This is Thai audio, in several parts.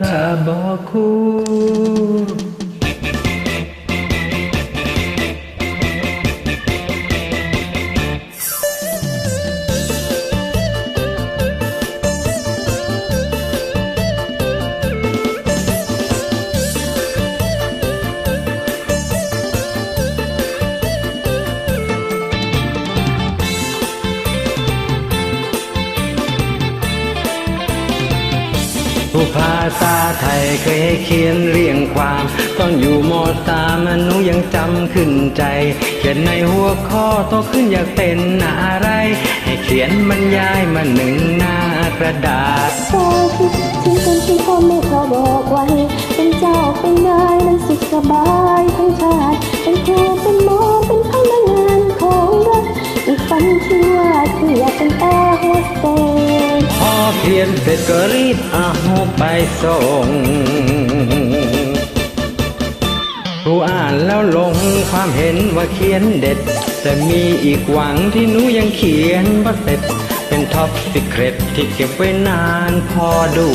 กา ผู้ภาษาไทยเคยให้เขียนเรียงความ ตอนอยู่มสามอนุยังจำขึ้นใจ เขียนในหัวข้อโตขึ้นอยากเป็นอะไร ให้เขียนบรรยายมาหนึ่งหน้ากระดาษ เขียนเสร็จก็รีบเอาไปส่งผู้อ่านแล้วลงความเห็นว่าเขียนเด็ดแต่มีอีกหวังที่หนูยังเขียนว่าเสร็จ เป็นท็อปสิเครตที่เก็บไว้นานพอดู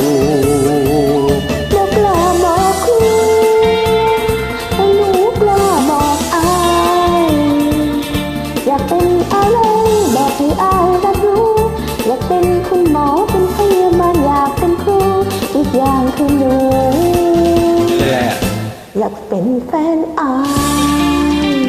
ากเป็นแฟนอาย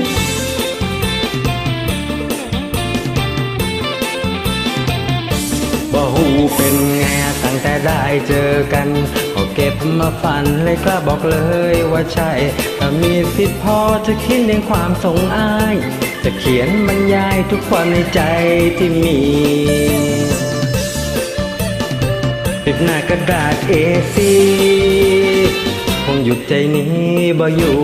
บ่หูเป็นไงตั้งแต่ได้เจอกันก็เก็บมาฝันเลยกล้าบอกเลยว่าใช่ถ้ามีสิทธิ์พอจะเขียนเรียงความสงอาย จะเขียนบรรยายทุกความในใจที่มีติดหน้ากระดาษ A4 หยุดใจนี้บ่อยู่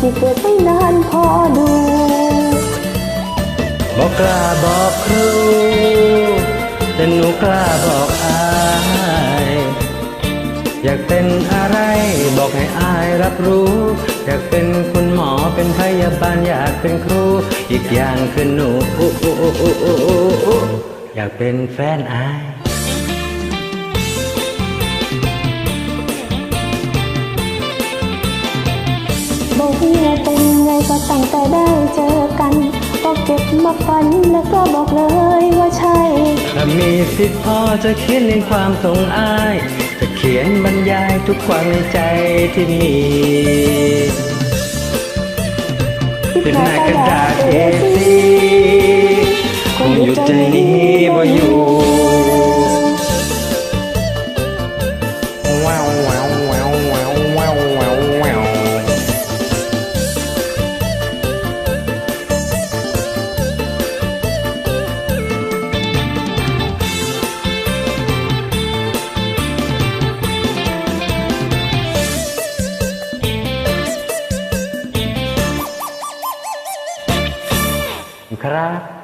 ที่เก็บไว้นานพอดูบอกกล้าบอกครูแต่หนูกล้าบอกอายอยากเป็นอะไรบอกให้อายรับรู้ อยากเป็นคุณหมอเป็นพยาบาลอยากเป็นครู อีกอย่างคือหนูอยากเป็นแฟนอาย บอกว่าเป็นไงก็ตั้งแต่ได้เจอกัน ก็เก็บมาฝันแล้วก็บอกเลยว่าใช่ ถ้ามีสิทธิ์พอจะเขียนเรียงความสงอาย จะเขียนบรรยายทุกความในใจที่มีติดหน้ากระดาษ A4 คงหยุดใจนี้บ่อยู่ ครับ